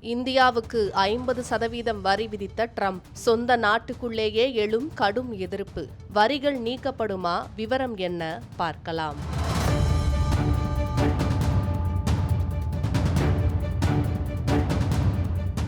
இந்தியாவுக்கு ஐம்பது சதவீதம் வரி விதித்த ட்ரம்ப் சொந்த நாட்டுக்குள்ளேயே எழும் கடும் எதிர்ப்பு. வரிகள் நீக்கப்படுமா? விவரம் என்ன? பார்க்கலாம்.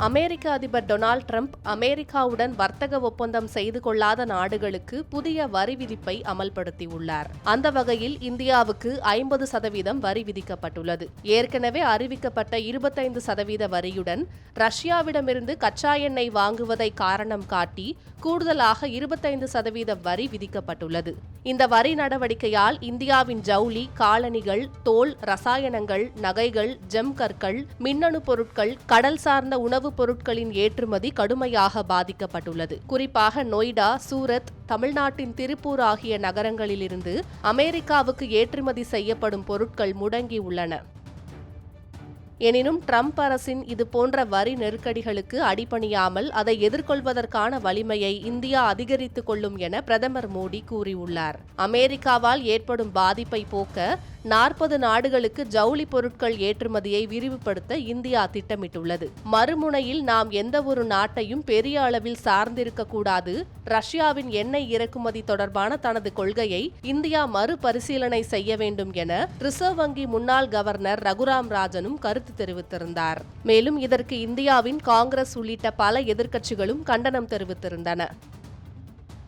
அமெரிக்க அதிபர் டொனால்ட் ட்ரம்ப் அமெரிக்காவுடன் வர்த்தக ஒப்பந்தம் செய்து கொள்ளாத நாடுகளுக்கு புதிய வரி விதிப்பை அமல்படுத்தியுள்ளார். அந்த வகையில் இந்தியாவுக்கு ஐம்பது சதவீதம் வரி விதிக்கப்பட்டுள்ளது. ஏற்கனவே அறிவிக்கப்பட்ட இருபத்தைந்து சதவீத வரியுடன் ரஷ்யாவிடமிருந்து கச்சா எண்ணெய் வாங்குவதை காரணம் காட்டி கூடுதலாக இருபத்தைந்து சதவீத வரி விதிக்கப்பட்டுள்ளது. இந்த வரி நடவடிக்கையால் இந்தியாவின் ஜவுளி காலணிகள் தோல் ரசாயனங்கள் நகைகள் ஜெம் கற்கள் மின்னணு பொருட்கள் கடல் சார்ந்த உணவு உணவுப் பொருட்களின் ஏற்றுமதி கடுமையாக பாதிக்கப்பட்டுள்ளது. குறிப்பாக நொய்டா சூரத் தமிழ்நாட்டின் திருப்பூர் ஆகிய நகரங்களிலிருந்து அமெரிக்காவுக்கு ஏற்றுமதி செய்யப்படும் பொருட்கள் முடங்கி உள்ளன. எனினும் ட்ரம்ப் அரசின் இது போன்ற வரி நெருக்கடிகளுக்கு அடிபணியாமல் அதை எதிர்கொள்வதற்கான வலிமையை இந்தியா அதிகரித்துக் கொள்ளும் என பிரதமர் மோடி கூறியுள்ளார். அமெரிக்காவால் ஏற்படும் பாதிப்பை போக்க நாற்பது நாடுகளுக்கு ஜவுளி பொருட்கள் ஏற்றுமதியை விரிவுபடுத்த இந்தியா திட்டமிட்டுள்ளது. மறுமுனையில் நாம் எந்த ஒரு நாட்டையும் பெரிய அளவில் சார்ந்திருக்கக்கூடாது ரஷ்யாவின் எண்ணெய் இறக்குமதி தொடர்பான தனது கொள்கையை இந்தியா மறுபரிசீலனை செய்ய வேண்டும் என ரிசர்வ் வங்கி முன்னாள் கவர்னர் ரகுராம் ராஜனும் கருத்து தெரிவித்திருந்தார். மேலும் இதற்கு இந்தியாவின் காங்கிரஸ் உள்ளிட்ட பல எதிர்க்கட்சிகளும் கண்டனம் தெரிவித்திருந்தன.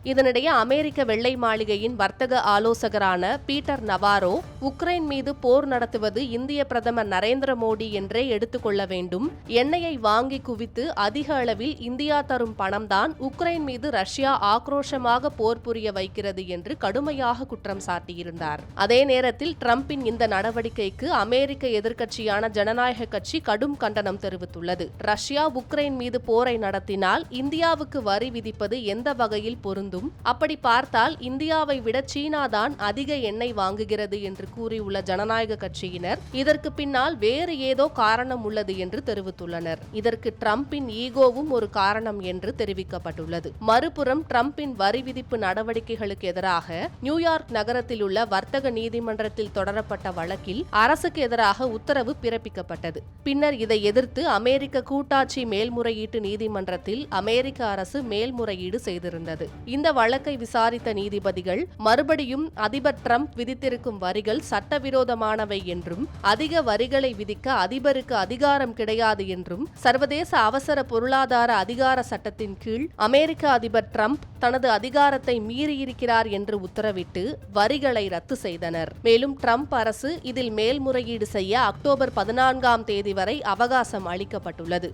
இதனிடையே அமெரிக்க வெள்ளை மாளிகையின் வர்த்தக ஆலோசகரான பீட்டர் நவாரோ உக்ரைன் மீது போர் நடத்துவது இந்திய பிரதமர் நரேந்திர மோடி என்றே எடுத்துக்கொள்ள வேண்டும். எண்ணெயை வாங்கி குவித்து அதிக அளவில் இந்தியா தரும் பணம்தான் உக்ரைன் மீது ரஷ்யா ஆக்ரோஷமாக போர் புரிய வைக்கிறது என்று கடுமையாக குற்றம் சாட்டியிருந்தார். அதே நேரத்தில் டிரம்பின் இந்த நடவடிக்கைக்கு அமெரிக்க எதிர்க்கட்சியான ஜனநாயக கட்சி கடும் கண்டனம் தெரிவித்துள்ளது. ரஷ்யா உக்ரைன் மீது போரை நடத்தினால் இந்தியாவுக்கு வரி விதிப்பது எந்த வகையில் பொருந்தும்? இருந்தும் அப்படி பார்த்தால் இந்தியாவை விட சீனாதான் அதிக எண்ணெய் வாங்குகிறது என்று கூறியுள்ள ஜனநாயக கட்சியினர் இதற்கு பின்னால் வேறு ஏதோ காரணம் உள்ளது என்று தெரிவித்துள்ளனர். இதற்கு டிரம்பின் ஈகோவும் ஒரு காரணம் என்று தெரிவிக்கப்பட்டுள்ளது. மறுபுறம் டிரம்பின் வரி விதிப்பு நடவடிக்கைகளுக்கு எதிராக நியூயார்க் நகரத்தில் உள்ள வர்த்தக நீதிமன்றத்தில் தொடரப்பட்ட வழக்கில் அரசுக்கு எதிராக உத்தரவு பிறப்பிக்கப்பட்டது. பின்னர் இதை எதிர்த்து அமெரிக்க கூட்டாட்சி மேல்முறையீட்டு நீதிமன்றத்தில் அமெரிக்க அரசு மேல்முறையீடு செய்திருந்தது. இந்த வழக்கை விசாரித்த நீதிபதிகள் மறுபடியும் அதிபர் டிரம்ப் விதித்திருக்கும் வரிகள் சட்டவிரோதமானவை என்றும் அதிக வரிகளை விதிக்க அதிபருக்கு அதிகாரம் கிடையாது என்றும் சர்வதேச அவசர பொருளாதார அதிகார சட்டத்தின் கீழ் அமெரிக்க அதிபர் டிரம்ப் தனது அதிகாரத்தை மீறியிருக்கிறார் என்று உத்தரவிட்டு வரிகளை ரத்து செய்தனர். மேலும் டிரம்ப் அரசு இதில் மேல்முறையீடு செய்ய அக்டோபர் பதினான்காம் தேதி வரை அவகாசம் அளிக்கப்பட்டுள்ளது.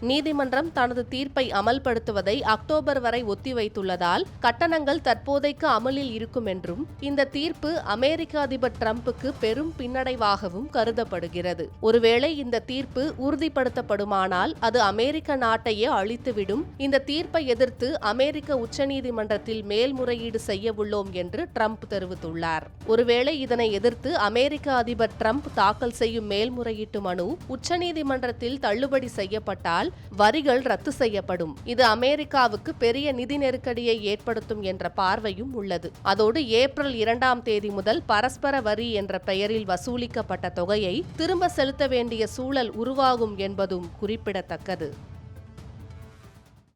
நீதிமன்றம் தனது தீர்ப்பை அமல்படுத்துவதை அக்டோபர் வரை ஒத்திவைத்துள்ளதால் கட்டணங்கள் தற்போதைக்கு அமலில் இருக்கும் என்றும் இந்த தீர்ப்பு அமெரிக்க அதிபர் டிரம்புக்கு பெரும் பின்னடைவாகவும் கருதப்படுகிறது. ஒருவேளை இந்த தீர்ப்பு உறுதிப்படுத்தப்படுமானால் அது அமெரிக்க நாட்டையே அழித்துவிடும். இந்த தீர்ப்பை எதிர்த்து அமெரிக்க உச்சநீதிமன்றத்தில் மேல்முறையீடு செய்ய உள்ளோம் என்று ட்ரம்ப் தெரிவித்துள்ளார். ஒருவேளை இதனை எதிர்த்து அமெரிக்க அதிபர் ட்ரம்ப் தாக்கல் செய்யும் மேல்முறையீட்டு மனு உச்சநீதிமன்றத்தில் தள்ளுபடி செய்யப்பட்டால் வரிகள் ரத்து செய்யப்படும். இது அமெரிக்காவுக்கு பெரிய நிதி நெருக்கடியை ஏற்படுத்தும் என்ற பார்வையும் உள்ளது. அதோடு ஏப்ரல் இரண்டாம் தேதி முதல் பரஸ்பர வரி என்ற பெயரில் வசூலிக்கப்பட்ட தொகையை திரும்ப செலுத்த வேண்டிய சூழல் உருவாகும் என்பதும் குறிப்பிடத்தக்கது.